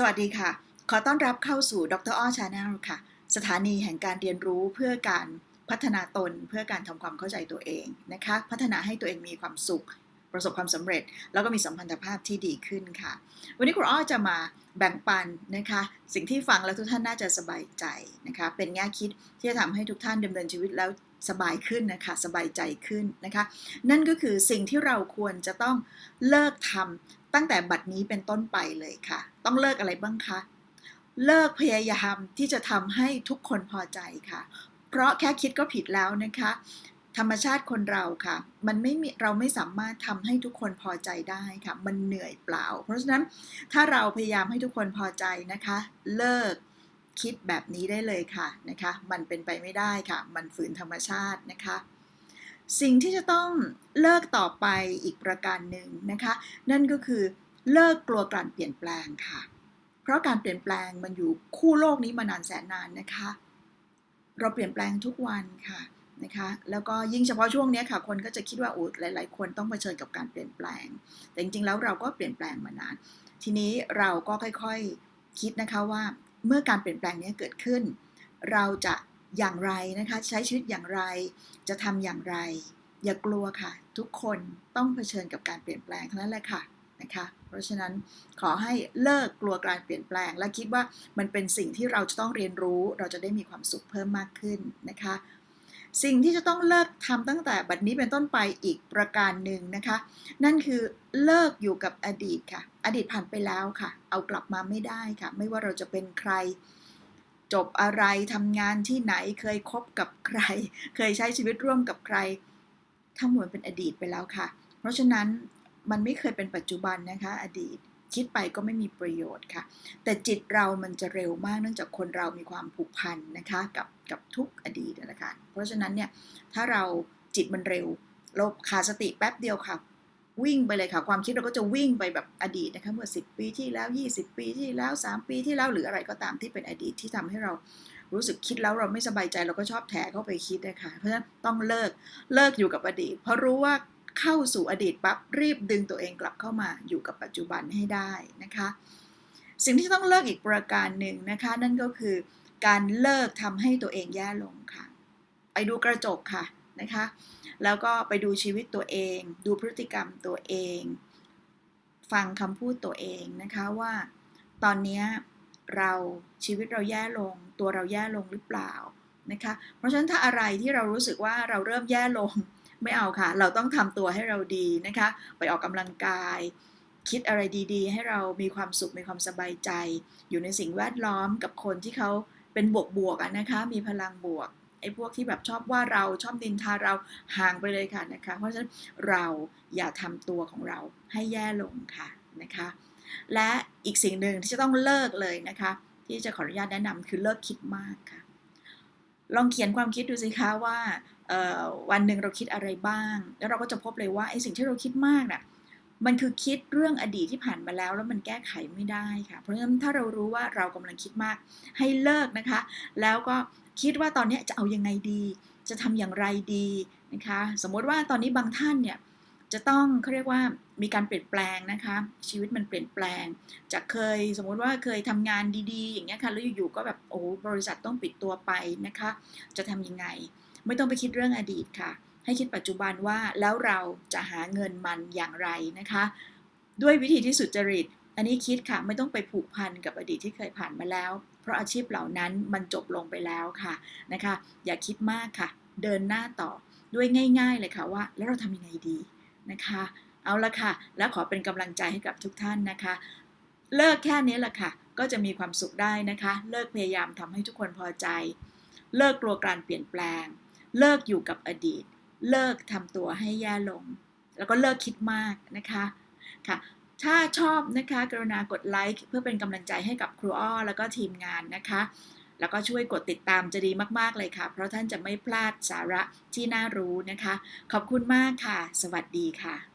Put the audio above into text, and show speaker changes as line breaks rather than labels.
สวัสดีค่ะ ขอต้อนรับเข้าสู่ดรอ้อชาแนลค่ะ สถานีแห่งการเรียนรู้เพื่อการพัฒนาตนเพื่อการทำความเข้าใจตัวเองนะคะ พัฒนาให้ตัวเองมีความสุข ประสบความสำเร็จ แล้วก็มีสัมพันธภาพที่ดีขึ้นค่ะ วันนี้ครูอ้อจะมาแบ่งปันนะคะ สิ่งที่ฟังแล้วทุกท่านน่าจะสบายใจนะคะ เป็นแง่คิดที่จะทำให้ทุกท่านดำเนินชีวิตแล้ว สบายขึ้นนะคะสบายใจขึ้นนะคะ นั่นก็คือสิ่งที่เราควรจะต้องเลิกทำตั้งแต่บัดนี้เป็นต้นไปเลยค่ะ ต้องเลิกอะไรบ้างคะเลิกพยายามที่จะทำให้ทุกคนพอใจค่ะ เพราะแค่คิดก็ผิดแล้วนะคะ ธรรมชาติคนเราค่ะ มันไม่มีเราไม่สามารถทำให้ทุกคนพอใจได้ค่ะ มันเหนื่อยเปล่า เพราะฉะนั้นถ้าเราพยายามให้ทุกคนพอใจนะคะ เลิก คิดแบบนี้ได้เลยค่ะนะคะ มันเป็นไปไม่ได้ค่ะ มันฝืนธรรมชาตินะคะ สิ่งที่จะต้องเลิกต่อไปอีกประการหนึ่งนะคะ นั่นก็คือเลิกกลัวการเปลี่ยนแปลงค่ะ เพราะการเปลี่ยนแปลงมันอยู่คู่โลกนี้มานานแสนนานนะคะ เราเปลี่ยนแปลงทุกวันค่ะนะคะ แล้วก็ยิ่งเฉพาะช่วงนี้ค่ะ คนก็จะคิดว่าโอ้หลาย ๆ คนต้องเผชิญกับการเปลี่ยนแปลง แต่จริงๆแล้วเราก็เปลี่ยนแปลงมานาน ทีนี้เราก็ค่อยๆคิดนะคะว่า เมื่อการเปลี่ยนแปลงนี้เกิดขึ้น เราจะอย่างไรนะคะ ใช้ชีวิตอย่างไร จะทำอย่างไร อย่ากลัวค่ะ ทุกคนต้องเผชิญกับการเปลี่ยนแปลงเท่านั้นแหละค่ะนะคะ เพราะฉะนั้นขอให้เลิกกลัวการเปลี่ยนแปลง และคิดว่ามันเป็นสิ่งที่เราจะต้องเรียนรู้ เราจะได้มีความสุขเพิ่มมากขึ้นนะคะ สิ่งที่จะต้องเลิกทำตั้งแต่บัดนี้เป็นต้นไปอีกประการหนึ่งนะคะ นั่นคือเลิกอยู่กับอดีตค่ะ อดีตผ่านไปแล้วค่ะ เอากลับมาไม่ได้ค่ะ ไม่ว่าเราจะเป็นใคร จบอะไรทำงานที่ไหนเคยคบกับใคร เคยใช้ชีวิตร่วมกับใคร ทั้งหมดเป็นอดีตไปแล้วค่ะ เพราะฉะนั้นมันไม่เคยเป็นปัจจุบันนะคะ อดีต คิดไปก็ไม่มีประโยชน์ค่ะ แต่จิตเรามันจะเร็วมากเนื่องจากคนเรามีความผูกพันนะคะกับกับทุกอดีตนะคะเพราะฉะนั้นเนี่ยถ้าเราจิตมันเร็วเราขาดสติแป๊บเดียวค่ะ วิ่งไปเลยค่ะ ความคิดเราก็จะวิ่งไปแบบอดีตนะคะเมื่อ 10 ปีที่แล้ว 20 ปีที่แล้ว 3 ปีที่แล้วหรืออะไรก็ตามที่เป็นอดีตที่ทำให้เรารู้สึกคิดแล้วเราไม่สบายใจเราก็ชอบแถเข้าไปคิดนะคะเพราะฉะนั้นต้องเลิกเลิกอยู่กับอดีต เพราะรู้ว่า เข้าสู่อดีตปั๊บรีบดึงตัวเองกลับเข้ามาอยู่กับปัจจุบันให้ได้นะคะ สิ่งที่ต้องเลิกอีกประการหนึ่งนะคะ นั่นก็คือการเลิกทำให้ตัวเองแย่ลงค่ะ ไปดูกระจกค่ะนะคะ แล้วก็ไปดูชีวิตตัวเอง ดูพฤติกรรมตัวเอง ฟังคำพูดตัวเองนะคะว่า ตอนนี้เราชีวิตเราแย่ลง ตัวเราแย่ลงหรือเปล่านะคะ เพราะฉะนั้นถ้าอะไรที่เรารู้สึกว่าเราเริ่มแย่ลง ไม่เอาค่ะ เราต้องทำตัวให้เราดีนะคะ ไปออกกำลังกาย คิดอะไรดีๆ ให้เรามีความสุขมีความสบายใจ อยู่ในสิ่งแวดล้อมกับคนที่เขาเป็นบวกๆนะคะ มีพลังบวกไอ้พวกที่แบบชอบว่าเราชอบดินทาเราห่างไปเลยค่ะนะคะ เพราะฉะนั้นเราอย่าทำตัวของเราให้แย่ลงค่ะนะคะ และอีกสิ่งหนึ่งที่จะต้องเลิกเลยนะคะ ที่จะขออนุญาตแนะนำคือเลิกคิดมากค่ะ ลองเขียนความคิดดูสิคะว่าวันหนึ่งเราคิดอะไรบ้าง แล้วเราก็จะพบเลยว่าไอ้สิ่งที่เราคิดมากน่ะมันคือคิดเรื่องอดีตที่ผ่านมาแล้ว แล้วมันแก้ไขไม่ได้ค่ะ เพราะฉะนั้นถ้าเรารู้ว่าเรากำลังคิดมากให้เลิกนะคะ แล้วก็คิดว่าตอนนี้จะเอายังไงดี จะทำอย่างไรดีนะคะ สมมติว่าตอนนี้บางท่านเนี่ย จะต้องเขาเรียกว่ามีการเปลี่ยนแปลงนะคะ ชีวิตมันเปลี่ยนแปลง จากเคยสมมติว่าเคยทำงานดีๆ อย่างเงี้ยค่ะแล้วอยู่ๆก็แบบโอ้บริษัทต้องปิดตัวไปนะคะ จะทำยังไง ไม่ต้องไปคิดเรื่องอดีตค่ะ ให้คิดปัจจุบันว่าแล้วเราจะหาเงินมันอย่างไรนะคะ ด้วยวิธีที่สุจริต อันนี้คิดค่ะไม่ต้องไปผูกพันกับอดีตที่เคยผ่านมาแล้ว เพราะอาชีพเหล่านั้นมันจบลงไปแล้วค่ะนะคะ อย่าคิดมากค่ะ เดินหน้าต่อด้วยง่าย ๆ เลยค่ะว่า แล้วเราทำยังไงดี นะคะ เอาละค่ะ แล้วขอเป็นกำลังใจให้กับทุกท่านนะคะ เลิกแค่นี้แหละค่ะ ก็จะมีความสุขได้นะคะ เลิกพยายามทำให้ทุกคนพอใจ เลิกกลัวการเปลี่ยนแปลง เลิกอยู่กับอดีต เลิกทำตัวให้แย่ลง แล้วก็เลิกคิดมากนะคะค่ะถ้าชอบนะคะ กรุณากดไลค์เพื่อเป็นกำลังใจให้กับครูอ้อแล้วก็ทีมงานนะคะ แล้วก็ช่วยกดติดตามจะดีมาก ๆ เลยค่ะ เพราะท่านจะไม่พลาดสาระที่น่ารู้นะคะ ขอบคุณมากค่ะ สวัสดีค่ะ